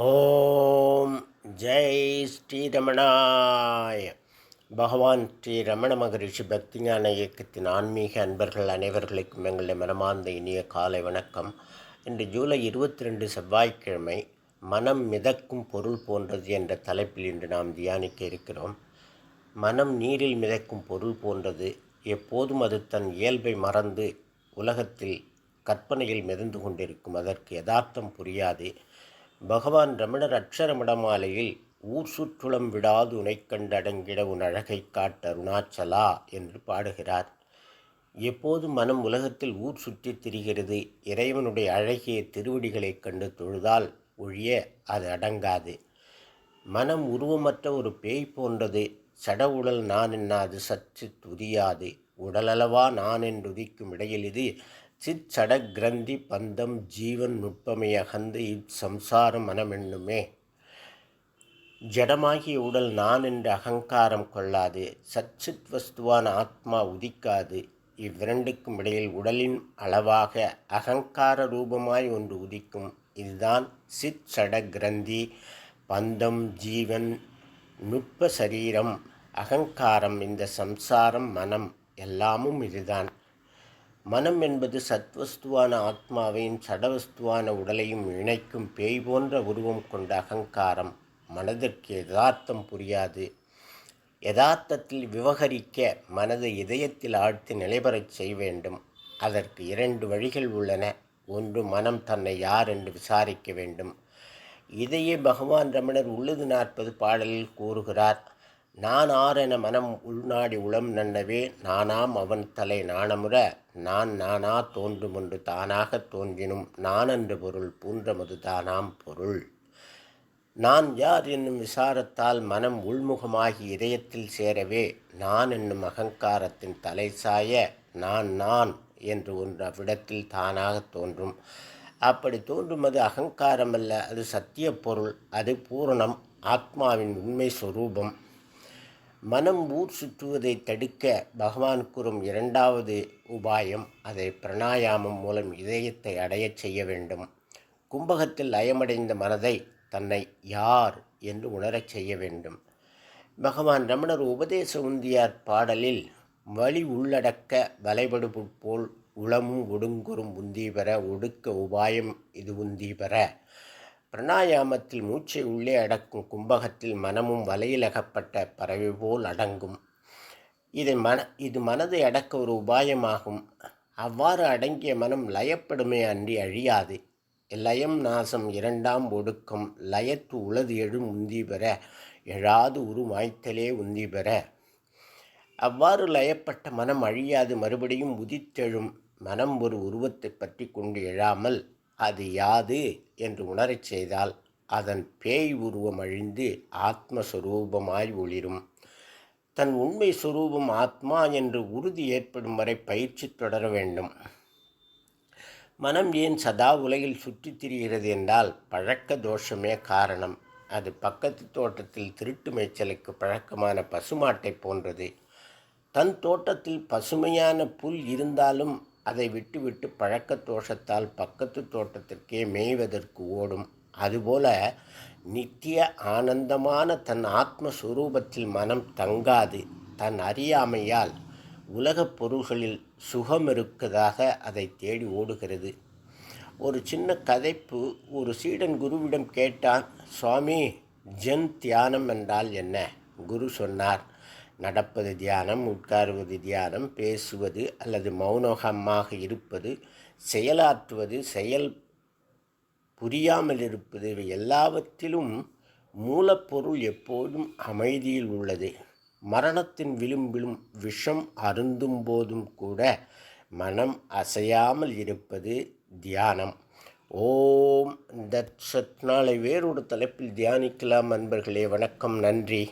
ஓம் ஜெய் ஸ்ரீரமணாய். பகவான் ஸ்ரீ ரமண மகரிஷி பக்திஞான இயக்கத்தின் ஆன்மீக அன்பர்கள் அனைவர்களுக்கும் எங்களுடைய மனமார்ந்த இனிய காலை வணக்கம். இன்று ஜூலை இருபத்தி ரெண்டு செவ்வாய்க்கிழமை மனம் மிதக்கும் பொருள் போன்றது என்ற தலைப்பில் இன்று நாம் தியானிக்க இருக்கிறோம். மனம் நீரில் மிதக்கும் பொருள் போன்றது. எப்போதும் அது தன் இயல்பை மறந்து உலகத்தில் கற்பனையில் மிதந்து கொண்டிருக்கும். அதற்கு யதார்த்தம் புரியாது. பகவான் ரமணர் அக்ஷரமடமாலையில் ஊர் சுற்றுளம் விடாது உனைக் கண்டடங்கிட உன் அழகை காட்ட அருணாச்சலா என்று பாடுகிறார். எப்போது மனம் உலகத்தில் ஊர் சுற்றி திரிகிறது இறைவனுடைய அழகிய திருவடிகளைக் கண்டு தொழுதால் ஒழிய அது அடங்காது. மனம் உருவமற்ற ஒரு பேய் போன்றது சட உடல் நான் என்னாது சற்று துதியாது. உடலளவா நான் என்று உதிக்கும் இடையில் இது சிற்சட கிரந்தி பந்தம் ஜீவன் நுட்பமை அகந்து இச்சம்சாரம் மனமென்னுமே ஜடமாகிய உடல் நான் என்று அகங்காரம் கொள்ளாது சச்சித் வஸ்துவான ஆத்மா உதிக்காது. இவ்விரண்டுக்கும் இடையில் உடலின் அளவாக அகங்கார ரூபமாய் ஒன்று உதிக்கும். இதுதான் சிச்சட கிரந்தி பந்தம் ஜீவன் நுட்ப சரீரம் அகங்காரம் இந்த சம்சாரம் மனம். எல்லாமும் இதுதான். மனம் என்பது சத்வஸ்துவான ஆத்மாவையும் சடவஸ்துவான உடலையும் இணைக்கும் பேய் போன்ற உருவம் கொண்ட அகங்காரம் மனதிற்கு யதார்த்தம் புரியாது. யதார்த்தத்தில் விவகரிக்க மனதை இதயத்தில் ஆழ்த்தி நிலைபெறச் செய்ய வேண்டும். அதற்கு இரண்டு வழிகள் உள்ளன. ஒன்று மனம் தன்னை யார் என்று விசாரிக்க வேண்டும். இதையே பகவான் ரமணர் உள்ளது நாற்பது பாடலில் கூறுகிறார். நான் ஆறென மனம் உள்நாடி உளம் நன்னவே நானாம் அவன் தலை நாணமுற நான் நானா தோன்றும் ஒன்று தானாக தோன்றினும் நான் என்று பொருள் பூன்றமது தானாம் பொருள். நான் யார் என்னும் விசாரத்தால் மனம் உள்முகமாகி இதயத்தில் சேரவே நான் என்னும் அகங்காரத்தின் தலை சாய நான் நான் என்று ஒன்று அவ்விடத்தில் தானாக தோன்றும். அப்படி தோன்றும் அது அகங்காரமல்ல அது சத்திய பொருள் அது பூரணம் ஆத்மாவின் உண்மை சொரூபம். மனம் ஊர் சுற்றுவதை தடுக்க பகவான் கூறும் இரண்டாவது உபாயம் அதை பிரணாயாமம் மூலம் இதயத்தை அடையச் செய்ய வேண்டும். கும்பகத்தில் லயமடைந்த மனதை தன்னை யார் என்று உணரச் செய்ய வேண்டும். பகவான் ரமணர் உபதேச உந்தியார் பாடலில் வழி உள்ளடக்க வலைபடு போல் உளமும் ஒடுங்குறும் உந்தி பெற ஒடுக்க உபாயம் இது உந்தி பெற பிரணாயாமத்தில் மூச்சை உள்ளே அடக்கும் கும்பகத்தில் மனமும் வலையில் அகப்பட்ட பறவை போல் அடங்கும். இதை மன இது மனதை அடக்க ஒரு உபாயமாகும். அவ்வாறு அடங்கிய மனம் லயப்படுமே அன்றி அழியாது. லயம் நாசம் இரண்டாம் ஒடுக்கம். லயத்து உளது எழும் உந்தி பெற எழாது உருமாய்த்தலே உந்தி பெற. அவ்வாறு லயப்பட்ட மனம் அழியாது மறுபடியும் உதித்தெழும். மனம் ஒரு உருவத்தை பற்றி கொண்டு எழாமல் அது யாது என்று உணரச் செய்தால் அதன் பேய் உருவம் அழிந்து ஆத்மஸ்வரூபமாய் ஒளிரும். தன் உண்மை சுரூபம் ஆத்மா என்று உறுதி ஏற்படும் வரை பயிற்சி தொடர வேண்டும். மனம் ஏன் சதா உலகில் சுற்றித் திரிகிறது என்றால் பழக்க தோஷமே காரணம். அது பக்கத்து தோட்டத்தில் திருட்டு மேய்ச்சலுக்கு பழக்கமான பசுமாட்டை போன்றது. தன் தோட்டத்தில் பசுமையான புல் இருந்தாலும் அதை விட்டுவிட்டு பழக்க தோஷத்தால் பக்கத்து தோட்டத்திற்கே மேய்வதற்கு ஓடும். அதுபோல நித்திய ஆனந்தமான தன் ஆத்மஸ்வரூபத்தில் மனம் தங்காது. தன் அறியாமையால் உலகப் பொருள்களில் சுகம் இருக்கதாக அதை தேடி ஓடுகிறது. ஒரு சின்ன கதைப்பு ஒரு சீடன் குருவிடம் கேட்டான் சுவாமி ஜென் தியானம் என்றால் என்ன? குரு சொன்னார் நடப்பது தியானம் உட்காருவது தியானம் பேசுவது அல்லது மௌனகமாக இருப்பது செயலாற்றுவது செயல் புரியாமல் இருப்பது இவை எல்லாவற்றிலும் மூலப்பொருள் எப்போதும் அமைதியில் உள்ளது. மரணத்தின் விளிம்பிலும் விஷம் அருந்தும் போதும் கூட மனம் அசையாமல் இருப்பது தியானம். ஓம் தத் சத் நாளை வேறொரு தலைப்பில் தியானிக்கலாம் நண்பர்களே வணக்கம் நன்றி.